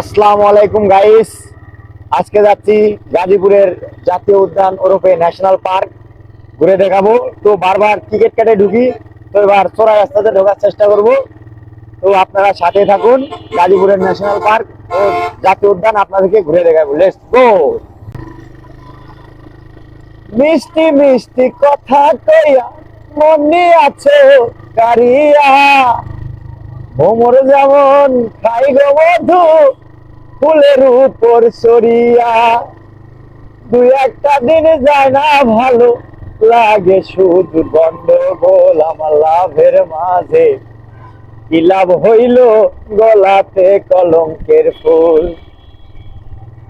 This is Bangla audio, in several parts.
আসসালামু আলাইকুম গাইস আজকে যাচ্ছি গাজীপুরের জাতীয় উদ্যান ওরফে ন্যাশনাল পার্ক। ঘুরে দেখাবো। তো বারবার টিকিট কেটে ঢুকি, তো এবার চোরা রাস্তাতে ঢোকার চেষ্টা করব। তো আপনারা সাথে থাকুন, গাজীপুরের ন্যাশনাল পার্ক ও জাতীয় উদ্যান আপনাদেরকে ঘুরে দেখাবো। লেটস গো মিষ্টি মিষ্টি কথা কইয়া মনে আছে কারিয়া। ভোমর যেমন খাই গো মধু ফুলের উপর সরিয়া, দুই একটা দিন যায় না ভালো লাগে, শুধু গন্ডগোল আমার লাভের মাঝে। কি লাভ হইল গলাতে কলঙ্কের ফুল?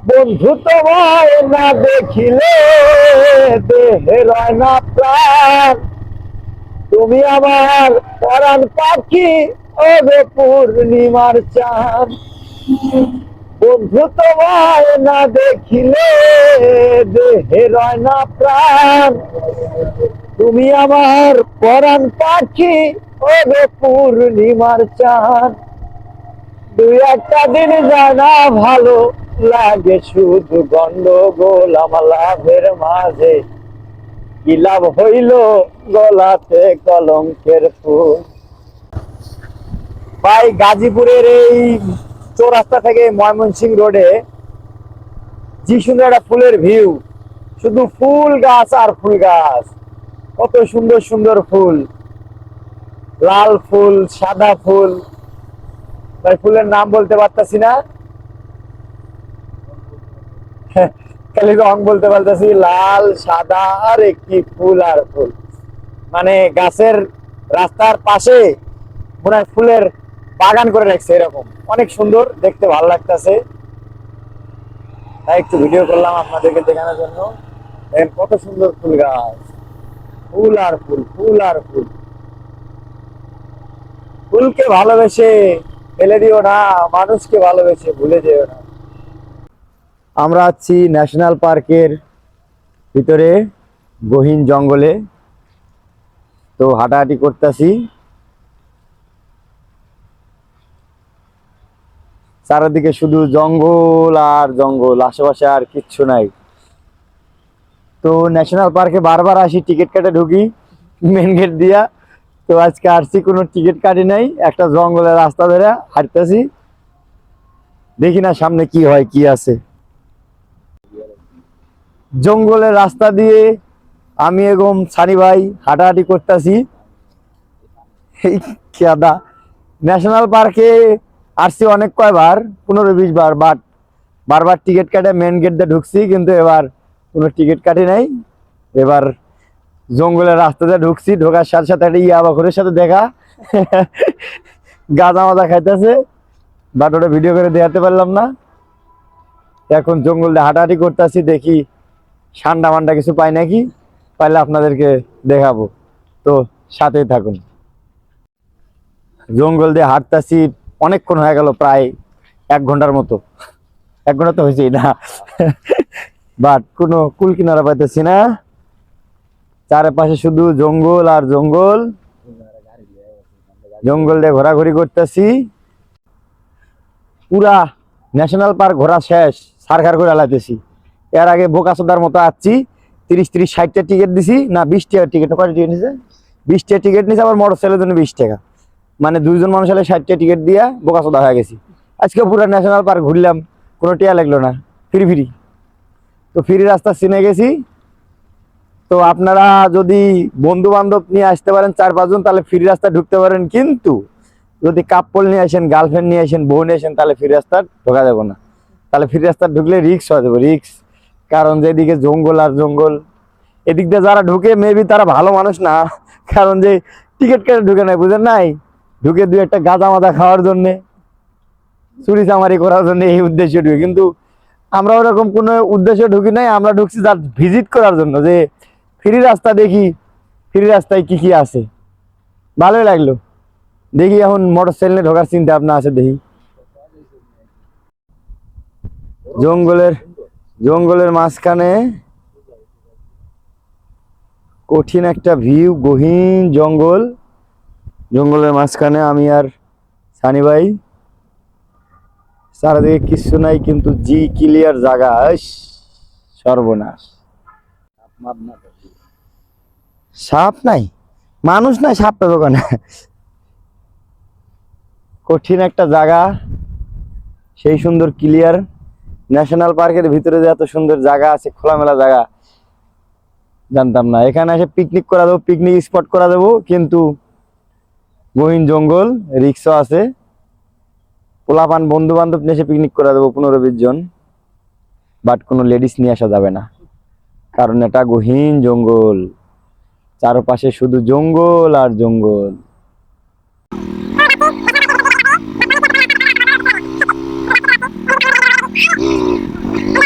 বন্ধু তোমায় না দেখিলে দেহে রয় না প্রাণ। তুমি আমার পরাণ পাখি ওরে পূর্ণিমার চাঁদ। বন্ধু তোমায় না দেখিলে দেহে রয় না প্রাণ। তুমি আমার পরাণ পাখি ওরে পূর্ণিমার চাঁদ। দুই একটা দিন জানা ভালো লাগে শুধু গন্ডগোল আমার লাভের মাঝে। কি লাভ হইল গলাতে কলঙ্কের ফুল? ভাই গাজীপুরের এই চৌরাস্তা থেকে ময়মনসিং রোডে যে সুন্দর একটা ফুলের ভিউ। শুধু ফুল গাছ আর ফুল গাছ। কত সুন্দর সুন্দর ফুল। লাল ফুল, সাদা ফুল। ভাই, ফুলের নাম বলতে পারতাছি না। খালি রং বলতে পারতেছি, লাল, সাদা, আর একটি ফুল আর ফুল। মানে গাছের রাস্তার পাশে মনে ফুলের বাগান করে রাখছে এরকম। অনেক সুন্দর, দেখতে ভালো লাগতেছে। তাই একটু ভিডিও করলাম আপনাদেরকে দেখানোর জন্য। দেখেন কত সুন্দর ফুল গাছ। ফুল আর ফুল ফুল আর ফুল। ফুলকে ভালোবেসে ফেলে দিও না, মানুষকে ভালোবেসে ভুলে যেও না। আমরা আছি ন্যাশনাল পার্কের ভিতরে, গহীন জঙ্গলে। তো হাঁটাহাঁটি করতেছি। চারিদিকে শুধু জঙ্গল আর জঙ্গল, আশেপাশে আর কিচ্ছু নাই। তো ন্যাশনাল পার্কে বারবার আসি টিকিট কেটে ঢুকি মেন গেট দিয়া। তো আজকে আসছি, কোনো টিকিট কাটি নাই, একটা জঙ্গলের রাস্তা ধরে হাঁটতেছি। দেখি না সামনে কি হয়, কি আছে। জঙ্গলের রাস্তা দিয়ে আমি এরকম সানি ভাই হাঁটাহাঁটি করতেছি। ন্যাশনাল পার্কে আসছি অনেক কয়বার পনেরো, বিশ বার বাট বারবার টিকিট কাটে মেন গেট দিয়ে ঢুকছি, কিন্তু এবার কোনো টিকিট কাটি নাই। এবার জঙ্গলের রাস্তা দিয়ে ঢুকছি, ঢোকার সাথে সাথে একটা ইয়া বাখরের সাথে দেখা। গাঁজা মাজা খাইতেছে বাট ওটা ভিডিও করে দেখাতে পারলাম না। এখন জঙ্গল দিয়ে হাঁটাহাঁটি করতেছি, দেখি ঠান্ডা মান্ডা কিছু পাই নাকি? পাইলে আপনাদেরকে দেখাবো। তো সাথেই থাকুন। জঙ্গল দিয়ে হাঁটতাছি অনেকক্ষণ হয়ে গেল প্রায় এক ঘণ্টার মতো। এক ঘণ্টা তো হয়েছেই না। বাট কোনো কুল কিনারা পাইতেছি না। চারপাশে শুধু জঙ্গল আর জঙ্গল। জঙ্গল দিয়ে ঘোরাঘুরি করতেছি। পুরা ন্যাশনাল পার্ক ঘোরা শেষ সারখার করে লাইতেছি এর আগে বোকাসোদার মতো আসছি তিরিশ তিরিশ, ষাটটা টিকিট দিছি। না, বিশ টাকা টিকিট কয়টা টিকিট নিছে? বিশ টাকা টিকিট নিছে, আবার মোটর সাইকেলের জন্য বিশ টাকা। মানে দুইজন মানুষ হলে ষাটটা টিকিট দিয়া বোকাসোদা হয়ে গেছি। আজকে পুরো ন্যাশনাল পার্ক ঘুরলাম, কোনো টিয়া লাগল না, ফ্রি ফ্রি। তো ফ্রি রাস্তা চিনে গেছি। তো আপনারা যদি বন্ধু বান্ধব নিয়ে আসতে পারেন চার পাঁচজন, তাহলে ফ্রি রাস্তা ঢুকতে পারেন, কিন্তু যদি কাপল নিয়ে আসেন গার্লফ্রেন্ড নিয়ে আসেন, বউ নিয়ে আসেন, তাহলে ফ্রি রাস্তা ঢোকা যাবে না। তাহলে ফ্রি রাস্তা ঢুকলে রিক্স হয়ে যাবে রিক্স কারণ যেদিকে জঙ্গল আর জঙ্গল, এদিক দিয়ে যারা ঢুকে মেবি তারা ভালো মানুষ না, কারণ যে টিকিট কেটে ঢুকে নাই বুঝেন নাই? ঢুকে দুই একটা গাঁজা মাদা খাওয়ার জন্যে, চুরি চামারি করার জন্য এই উদ্দেশ্যে ঢুকে। কিন্তু আমরা ওরকম কোনো উদ্দেশ্যে ঢুকি নাই, আমরা ঢুকছি যার ভিজিট করার জন্য যে ফ্রি রাস্তা দেখি, ফ্রি রাস্তায় কি কি আছে। ভালোই লাগল। দেখি এখন মোটর সাইকেলে ঢোকার চিন্তা ভাবনা আছে, দেখি। জঙ্গলের জঙ্গলের মাঝখানে কঠিন একটা ভিউ গহীন জঙ্গল। জঙ্গলের মাঝখানে আমি আর সানি ভাই। চারিদিকে কিছু নাই, কিন্তু জি ক্লিয়ার জায়গা সর্বনাশ। সাপ নাই, মানুষ নাই সাপ পাবে কঠিন একটা জায়গা, সেই সুন্দর ক্লিয়ার। ন্যাশনাল পার্কের ভিতরে যে এত সুন্দর জায়গা আছে, খোলামেলা জায়গা, জানতাম না। এখানে এসে পিকনিক করা দেবো পিকনিক স্পট করা দেবো, কিন্তু গহীন জঙ্গল, রিক্সা আছে। পোলাপান বন্ধু বান্ধব নিয়ে এসে পিকনিক করা দেবো পনেরো বিশ জন। বাট কোনো লেডিস নিয়ে আসা যাবে না। কারণ এটা গহীন জঙ্গল। চারপাশে শুধু জঙ্গল আর জঙ্গল।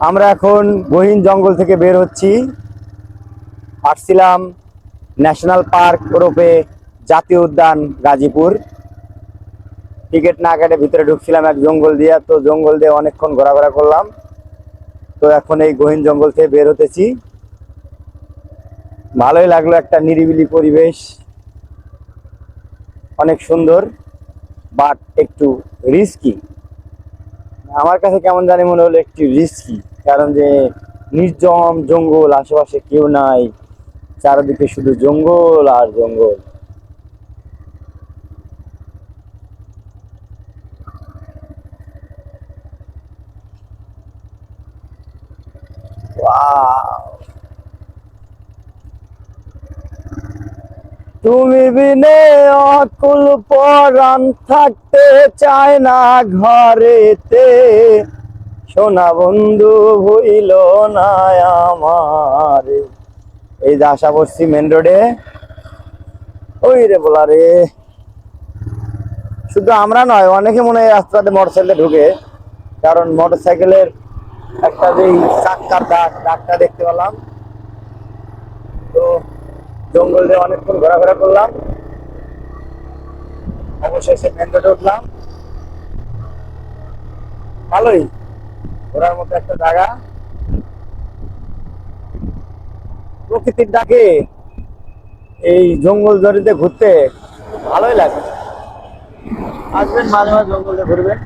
আমরা এখন গহীন জঙ্গল থেকে বের হচ্ছি। আসছিলাম ন্যাশনাল পার্ক ওরফে জাতীয় উদ্যান গাজীপুর। টিকিট না কেটে ভিতরে ঢুকছিলাম এক জঙ্গল দিয়ে, তো জঙ্গল দিয়ে অনেকক্ষণ ঘোরাঘোরা করলাম। তো এখন এই গহীন জঙ্গল থেকে বের হতেছি। ভালোই লাগল একটা নিরিবিলি পরিবেশ। অনেক সুন্দর বাট একটু রিস্কি আমার কাছে কেমন জানি মনে হলো একটু রিস্কি কারণ যে নির্জম জঙ্গল, আশেপাশে কেউ নাই। চারিদিকে শুধু জঙ্গল আর জঙ্গল! তুমি বিনে অকুল পরাণ থাকতে চায় না ঘরেতে। সোনা বন্ধু হইল না আমার। এই যে আশা করছি মেন রোডে ওই রে বলা রে। শুধু আমরা নয়, অনেকে মনে হয় রাস্তাতে মোটর সাইকেলে ঢুকে। কারণ মোটর সাইকেলের একটা যে চাক্কার দাগ, দাগটা দেখতে পেলাম। তো জঙ্গল দিয়ে অনেকক্ষণ ঘোরাফেরা করলাম। অবশেষে মেন রোডে উঠলাম। ভালোই। ঘোরার মতো একটা জায়গা। প্রকৃতির ডাকে এই জঙ্গল জড়িতে ঘুরতে ভালোই লাগে। আসবেন মাঝে মাঝে জঙ্গলে ঘুরবেন।